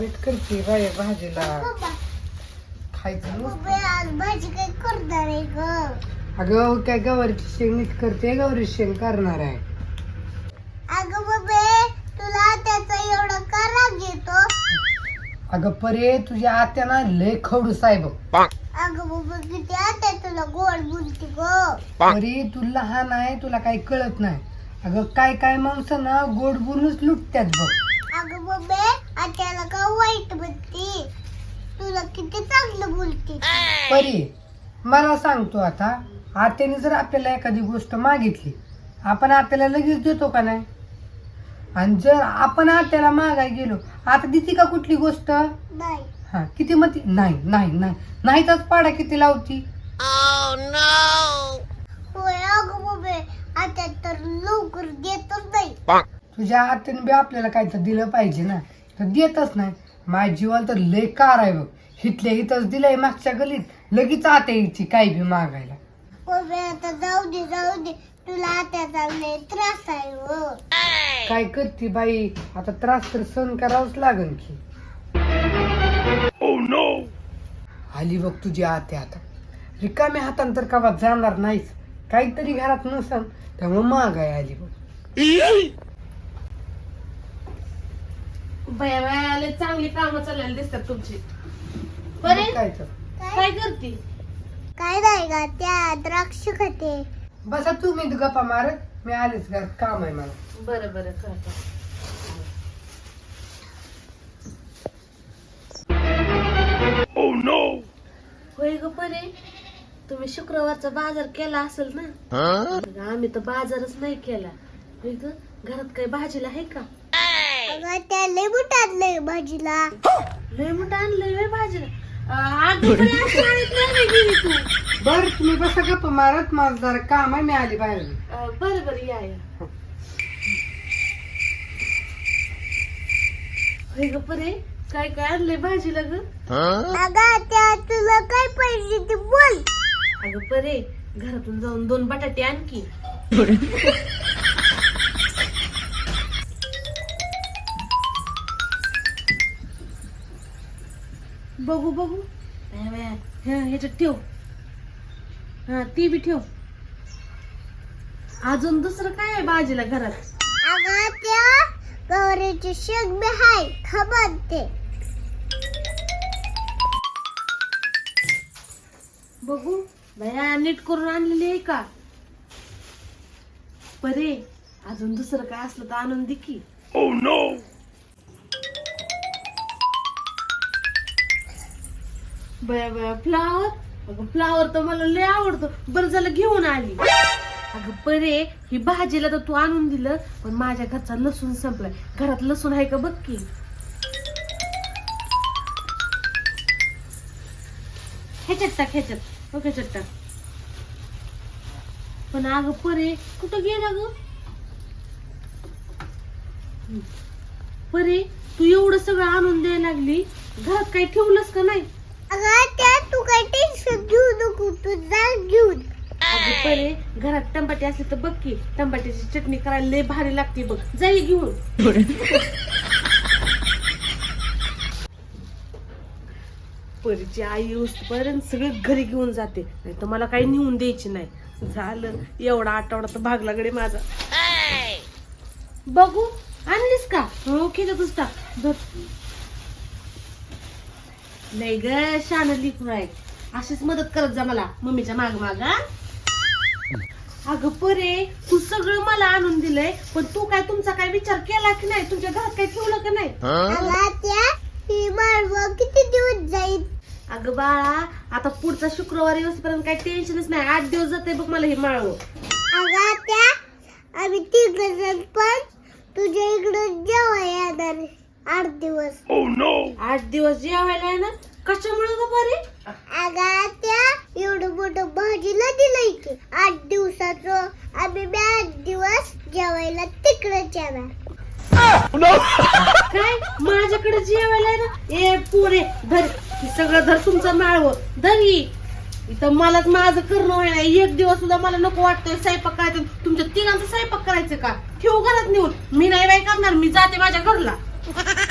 नीट करते बाय भाजीला. खायचं भाजी काय करणार आहे ग? अगं काय गवारीची शेंग नीट करते गवारी शेंग करणार आहे. अगं बबे तुला त्याचा एवढा का राग येतो? अगं परे तुझ्या आत्याना लय खडूस आहे बघ. अगं बाबा किती आता तुला गोड बोलते ग. परी तू लहान आहे तुला काही कळत नाही. अगं काय काय माणसं ना गोड बोलूनच लुटत्यात बघ. अगं बबे आत्याला का वाईट बोलते? तुला किती चांगलं बोलते? परी मला सांगतो आता आत्याने जर आपल्याला एखादी गोष्ट मागितली आपण आत्याला लगेच देतो का नाही? आणि जर आपण आत्याला मागाय गेलो आता देते का कुठली गोष्ट? नाही. हा किती म्हणते नाही नाही नाही. नाहीतच पाडा किती लावती. होय अगं बबे. आता तर लवकर देतच नाही. तुझ्या आत्याने बी आपल्याला काय तर दिलं पाहिजे ना. तर देतच नाही. माझ्या जीवाला तर लय कार आहे बघ. हिथल्या इथंच दिलंय मागच्या गलीत. लगेच आत्या यायची काय बी मागायला. आता जाऊ दे जाऊ दे. तुला त्रास आहे हो. काय करते बाई? आता त्रास तर सहन करावाच लागन की. आली बघ तुझी आते आता. रिकाम्या हातान तर कवा जाणार नाहीच काहीतरी घरात नसन त्यामुळे मागाय आली बघ. बया बयाले चांगली कामं चाललेली दिसतात तुमची. बरे? काय तर. काय करते? काय नाही का त्या द्राक्ष खाते. बसा तुम्ही गप्पा मारत मी आलेच घरात काम आहे मला. बरं बरं करतो होय ग परे तुम्ही शुक्रवारचा बाजार केला असेल ना? आम्ही तर बाजारच नाही केला. होय ग घरात काही भाजीला आहे का? अगं त्या लय बुट आणलंय भाजीला. लय मोठं आणलंय व्हय भाजीला. अं, अगं परे, आज शाळेत नाही व्हय गेली तू. बर तुम्ही बसा गप्पा मारत माझं जरा काम आहे मी आली बाहेर. अं, बरं बरं या या. होय ग परे काय काय आणलंय भाजीला ग? अगं त्या तुला काय पाहिजे ते बोल. अगं परे घरातून जाऊन दोन बटाटे आणखी बघू बघू. ह्याच्यात ठेव. हा ती बी ठेव. अजून दुसरं काय आहे भाजीला घरात? अगं त्या गौरीची शेग बी हाय खबर ते बघू. भया नीट करून आणलेली आहे का? परे अजून दुसरं काय असलं तर आणून दे की. बया बया फ्लावर अगं फ्लावर तर मला लय आवडतो. बरं झालं घेऊन आली. अगं परे ही भाजीला तर तू आणून दिलं पण माझ्या घरचा लसूण संपलाय. घरात लसूण आहे का बघ की? ह्याच्यात टाक ह्याच्यात. ओके ह्याच्यात टाक. पण अगं परे कुठं गेला ग? परे तू एवढं सगळं आणून द्यायला लागली. घरात काही ठेवलंस का नाही? तू काय टेन्शन घेऊ नको तू जा घेऊन. अगं परे घरात टमाटे असले तर बघ की टमाट्याची चटणी करायला लय भारी लागते बघ. जाई घेऊन. परीची आई येऊपर्यंत सगळे घरी घेऊन जाते. नाही तर मला काही नेऊन द्यायची नाही. झालं एवढा आठवडा तर भागला गडे माझा. बघू आणलीस का? हो खेळतच टाक धर. नाही ग शान लिखून आहे. अशीच मदत करत जा मला मम्मीच्या माग माग? अगं परे तू सगळं मला आणून दिलंय पण तू काय तुमचा काय विचार केला की नाही? तुमच्या घरात काय ठेवलं का नाही? त्या ही माळव किती दिवस जाईल? अगं बाळा आता पुढचा शुक्रवार येऊसपर्यंत काही टेन्शनच नाही. आठ दिवस जाते बघ मला हे माळव. अगं त्या आम्ही तिघ पण तुझ्या इकडं जेव्हा येणार आठ दिवस. आठ दिवस जेवायला आहे ना? कशामुळे ग बरे? अगं त्या एवढं मोठं भाजीला दिलंय की आठ दिवसाचं. आम्ही बी आठ दिवस जेवायला तिकडच येणार काय? माझ्याकडे जेवायला आहे ना? ए पोरे धर. हे सगळं धर तुमचं माळव. धर ही. इथं मलाच माझं करणं होय नाही एक दिवस सुद्धा मला नको वाटतंय स्वयंपाक करायचं. तुमच्या तिघांचा स्वयंपाक करायचं का? ठेवू घरात नेऊन. मी नाही बाई करणार. मी जाते माझ्या घरला. What?